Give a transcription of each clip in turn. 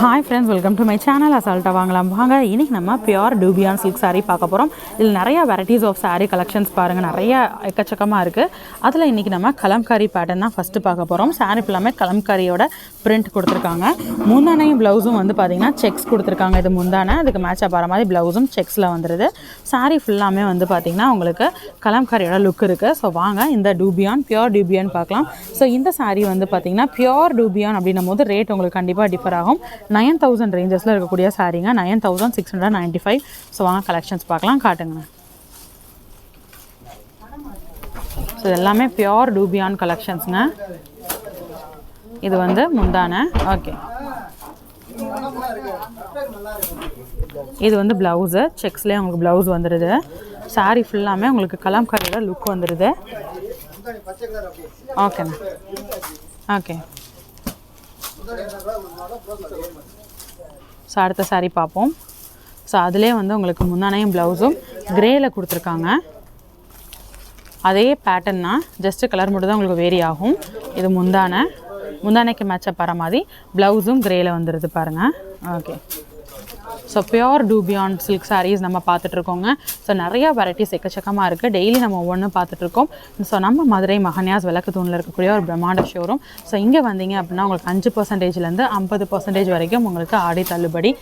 Hi friends welcome to my channel அசால்ட்டாக வாங்கலாம். வாங்க இன்றைக்கி நம்ம பியூர் டூபியான் சில்க் சாரீ பார்க்க போகிறோம் இதில் நிறைய வெரைட்டிஸ் ஆஃப் சாரீ கலெக்ஷன்ஸ் பாருங்கள் நிறைய எக்கச்சக்கமாக இருக்குது அதில் இன்றைக்கி நம்ம கலம்காரி பேட்டர்ன் தான் ஃபஸ்ட்டு பார்க்க போகிறோம் சாரீ ஃபுல்லாமே கலம்காரியோட பிரிண்ட் கொடுத்துருக்காங்க. முந்தானையும் ப்ளவுஸும் வந்து பார்த்திங்கன்னா செக்ஸ் கொடுத்துருக்காங்க. இது முந்தானை அதுக்கு மேட்சாக போகிற மாதிரி ப்ளவுஸும் செக்ஸில் வந்துடுது சாரீ ஃபுல்லாமே வந்து பார்த்திங்கன்னா உங்களுக்கு கலம்காரியோட லுக் இருக்குது ஸோ வாங்க இந்த டூபியான் பியூர் டூபியான் பார்க்கலாம். ஸோ இந்த சாரீ வந்து பார்த்திங்கன்னா பியூர் டூபியான் அப்படின்னும் போது ரேட் உங்களுக்கு கண்டிப்பாக டிஃபர் ஆகும். நயன் தௌசண்ட் ரேஞ்சஸில் இருக்கக்கூடிய சாரீங்க nine thousand six hundred ninety five so வாங்க கலெக்ஷன்ஸ் பார்க்கலாம் காட்டுங்க ஸோ இது எல்லாமே பியோர் டூபியான் கலெக்ஷன்ஸுங்க இது வந்து முந்தான. ஓகே இது வந்து ப்ளவுஸு செக்ஸ்லேயே உங்களுக்கு ப்ளவுஸ் வந்துடுது சாரீ ஃபுல்லாமே உங்களுக்கு கலாம்காரியோட லுக் வந்துடுது ஓகேண்ணா ஓகே ஸோ அடுத்த சாரீ பார்ப்போம். ஸோ அதிலே வந்து உங்களுக்கு முந்தானையும் ப்ளவுஸும் கிரேயில் கொடுத்துருக்காங்க. அதே பேட்டர்ன் தான். ஜஸ்ட்டு கலர் மட்டும் தான் உங்களுக்கு வேரி ஆகும். இது முந்தானை. முந்தானைக்கு மேட்சப் வர மாதிரி ப்ளவுஸும் கிரேயில் வந்துடுது பாருங்கள் okay so pure dupion silk saris நம்ம பார்த்துட்ருக்கோங்க ஸோ நிறையா வெரைட்டிஸ் எக்கச்சக்கமாக இருக்குது டெய்லி நம்ம ஒவ்வொன்றும் பார்த்துட்ருக்கோம் ஸோ நம்ம மதுரை மகன்யாஸ் விளக்கு தூணில் இருக்கக்கூடிய ஒரு பிரம்மாண்ட ஷோரூம் ஸோ இங்கே வந்தீங்க அப்படின்னா உங்களுக்கு அஞ்சு பர்சன்டேஜ்லேருந்து ஐம்பது பர்சன்டேஜ் வரைக்கும் உங்களுக்கு ஆடி தள்ளுபடி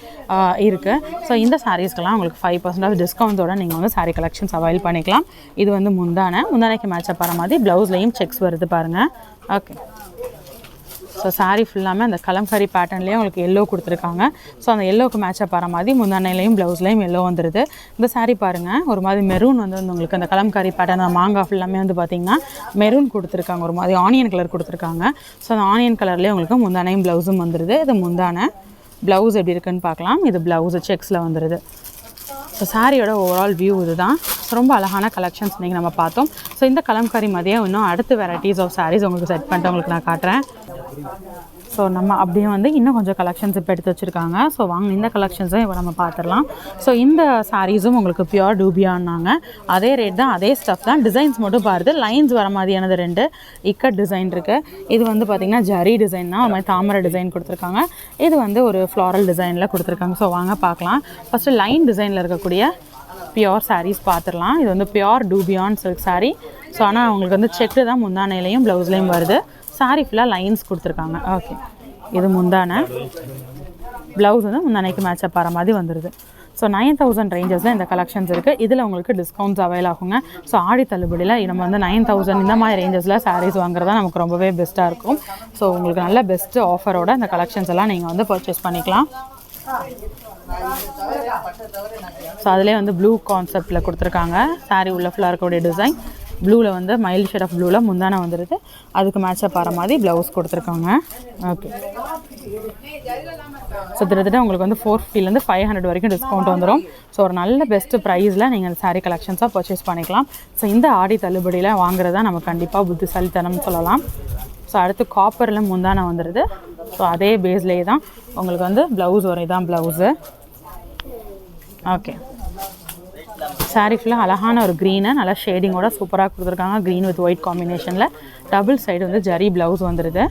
இருக்குது ஸோ இந்த சாரீஸ்க்கெல்லாம் உங்களுக்கு ஃபைவ் பர்சன்ட் ஆஃப் டிஸ்கவுண்ட்டோட நீங்கள் வந்து சாரீ கலெக்ஷன்ஸ் அவைல் பண்ணிக்கலாம். இது வந்து முந்தானை. முந்தானைக்கு மேட்ச் வர மாதிரி ப்ளவுஸ்லேயும் செக்ஸ் வருது பாருங்கள் ஓகே ஸோ சாரீ ஃபுல்லாமே அந்த கலம்காரி பேட்டர்ன்லேயே உங்களுக்கு எல்லோ கொடுத்துருக்காங்க. ஸோ அந்த எல்லோக்கு மேட்சப் வர மாதிரி முந்தானையிலையும் ப்ளவுஸ்லையும் எல்லோ வந்துடுது இந்த சாரீ பாருங்கள் ஒரு மாதிரி மெரூன் வந்து வந்து உங்களுக்கு அந்த கலம்காரி பேட்டர்ன் அந்த மாங்காய் ஃபுல்லாமே வந்து பார்த்திங்கன்னா மெரூன் கொடுத்துருக்காங்க. ஒரு மாதிரி ஆனியன் கலர் கொடுத்துருக்காங்க. ஸோ அந்த ஆனியன் கலர்லேயே உங்களுக்கு முந்தானையும் ப்ளவுஸும் வந்துடுது இது முந்தானை ப்ளவுஸ் எப்படி இருக்குன்னு பார்க்கலாம் இது ப்ளவுஸு செக்ஸில் வந்துடுது ஸோ சாரியோட ஓவரால் வியூ இதுதான். ரொம்ப அழகான கலெக்ஷன்ஸ் இன்றைக்கி நம்ம பார்த்தோம். ஸோ இந்த கலம்காரி மாதிரியே இன்னும் அடுத்த வெரைட்டிஸ் ஆஃப் சாரீஸ் உங்களுக்கு செட் பண்ணிட்டு உங்களுக்கு நான் காட்டுறேன். ஸோ நம்ம அப்படியே வந்து இன்னும் கொஞ்சம் கலெக்ஷன்ஸ் இப்போ எடுத்து வச்சுருக்காங்க. ஸோ வாங்க இந்த கலெக்ஷன்ஸும் இப்போ நம்ம பார்த்துடலாம் ஸோ இந்த சாரீஸும் உங்களுக்கு பியூர் டூபியான்னாங்க அதே ரேட் தான் அதே ஸ்டஃப் தான். டிசைன்ஸ் மட்டும் பாருது. லைன்ஸ் வர மாதிரியானது ரெண்டு. இக்கட் டிசைன் இருக்குது இது வந்து பார்த்திங்கன்னா ஜரி டிசைன் தான். ஒரு மாதிரி தாமரை டிசைன் கொடுத்துருக்காங்க. இது வந்து ஒரு ஃப்ளாரல் டிசைனில் கொடுத்துருக்காங்க. ஸோ வாங்க பார்க்கலாம் ஃபஸ்ட்டு லைன் டிசைனில் இருக்கக்கூடிய பியோர் சாரீஸ் பார்த்துடலாம் இது வந்து pure dupion silk sari so ஆனால் அவங்களுக்கு வந்து செக்கு தான் முந்தானையிலையும் ப்ளவுஸ்லேயும் வருது. சாரி ஃபுல்லாக லைன்ஸ் கொடுத்துருக்காங்க. ஓகே இது முந்தான. ப்ளவுஸ் வந்து முந்தானைக்கு மேட்சப் ஆகிற மாதிரி வந்துடுது ஸோ நைன் தௌசண்ட் ரேஞ்சஸில் இந்த கலெக்ஷன்ஸ் இருக்குது இதில் உங்களுக்கு டிஸ்கவுண்ட்ஸ் அவைல் ஆகுங்க. ஸோ ஆடி தள்ளுபடியில் நம்ம வந்து நைன் தௌசண்ட் இந்த மாதிரி ரேஞ்சஸில் சாரீஸ் வாங்குறது தான் நமக்கு ரொம்பவே பெஸ்ட்டாக இருக்கும். ஸோ உங்களுக்கு நல்ல பெஸ்ட்டு ஆஃபரோட இந்த கலெக்ஷன்ஸ் எல்லாம் நீங்கள் வந்து பர்ச்சேஸ் பண்ணிக்கலாம். ஸோ அதிலே வந்து ப்ளூ கான்செப்டில் கொடுத்துருக்காங்க. Saree உள்ள ஃபுல்லாக இருக்கக்கூடிய டிசைன் ப்ளூவில் வந்து மைல்டு ஷேட் ஆஃப் ப்ளூவில் முந்தானை வந்துடுது அதுக்கு மேட்சப் ஆகிற மாதிரி ப்ளவுஸ் கொடுத்துருக்காங்க. ஓகே ஸோ கிட்டத்தட்ட உங்களுக்கு வந்து ஃபோர் ஃபிஃப்டிலேருந்து ஃபைவ் ஹண்ட்ரட் வரைக்கும் டிஸ்கவுண்ட் வந்துடும் ஸோ ஒரு நல்ல பெஸ்ட்டு ப்ரைஸில் நீங்கள் அந்த சாரீ கலெக்ஷன்ஸாக பர்ச்சேஸ் பண்ணிக்கலாம். ஸோ இந்த ஆடி தள்ளுபடியில் வாங்குறதா நம்ம கண்டிப்பாக புத்திசாலித்தனம்னு சொல்லலாம். ஸோ அடுத்து காப்பரில் முந்தானை வந்துடுது ஸோ அதே பேஸ்லேயே தான் உங்களுக்கு வந்து ப்ளவுஸ் வரும் இதான் ப்ளவுஸு ஓகே சாரீ ஃபுல்லாக அழகான ஒரு க்ரீனு நல்லா ஷேடிங்கோட சூப்பராக கொடுத்துருக்காங்க. க்ரீன் வித் ஒயிட் காம்பினேஷனில் டபுள் சைடு வந்து ஜரி ப்ளவுஸ் வந்துடுது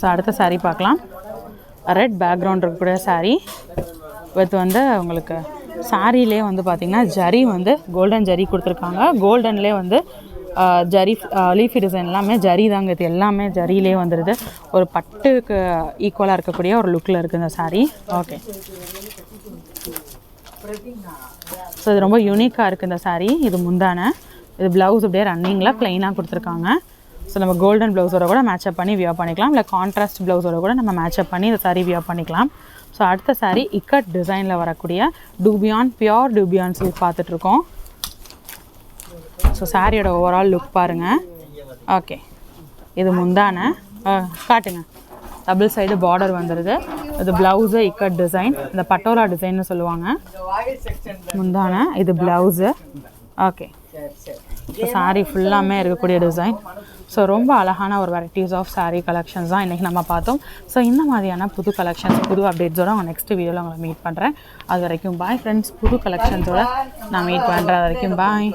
ஸோ அடுத்த சாரீ பார்க்கலாம். ரெட் பேக்ரவுண்ட் இருக்கக்கூடிய சாரீ வித் வந்து உங்களுக்கு சாரிலே வந்து பார்த்திங்கன்னா ஜரி வந்து கோல்டன் ஜரி கொடுத்துருக்காங்க. கோல்டன்லேயே வந்து ஜரி லீஃபி டிசைன் எல்லாமே ஜரி தாங்க இது எல்லாமே ஜரியிலே வந்துடுது ஒரு பட்டுக்கு ஈக்குவலாக இருக்கக்கூடிய ஒரு லுக்கில் இருக்குது இந்த சாரீ ஓகே ஸோ இது ரொம்ப யூனிக்காக இருக்குது இந்த சாரீ இது முந்தான. இது ப்ளவுஸ் அப்படியே ரன்னிங்கில் ப்ளைனாக கொடுத்துருக்காங்க. ஸோ நம்ம கோல்டன் ப்ளவுஸோட கூட மேட்சப் பண்ணி வியர் பண்ணிக்கலாம். இல்லை கான்ட்ராஸ்ட் ப்ளவுஸோட கூட நம்ம மேட்சப் பண்ணி இந்த சாரீ வியர் பண்ணிக்கலாம். ஸோ அடுத்த சாரீ இக்கட் டிசைனில் வரக்கூடிய டூபியான் பியோர் டூபியான் சில்க் பார்த்துட்ருக்கோம் ஸோ சாரியோட ஓவரால் லுக் பாருங்கள் ஓகே இது முந்தான. காட்டுங்க. டபுள் சைடு பார்டர் வந்துடுது இது ப்ளவுஸு இக்கட் டிசைன் இந்த பட்டோலா டிசைன்னு சொல்லுவாங்க. முந்தான. இது ப்ளவுஸு ஓகே ஸோ சாரீ ஃபுல்லாமே இருக்கக்கூடிய டிசைன் ஸோ ரொம்ப அழகான ஒரு வெரைட்டிஸ் ஆஃப் சாரீ கலெக்ஷன்ஸ் தான் இன்றைக்கி நம்ம பார்த்தோம். ஸோ இந்த மாதிரியான புது கலெக்ஷன்ஸ் புது அப்டேட்ஸோட அவங்க நெக்ஸ்ட் வீடியோவில் உங்களை மீட் பண்ணுறேன் அது வரைக்கும் பாய் ஃப்ரெண்ட்ஸ் புது கலெக்ஷன்ஸோட நான் மீட் பண்ணுறேன் அது வரைக்கும் பாய்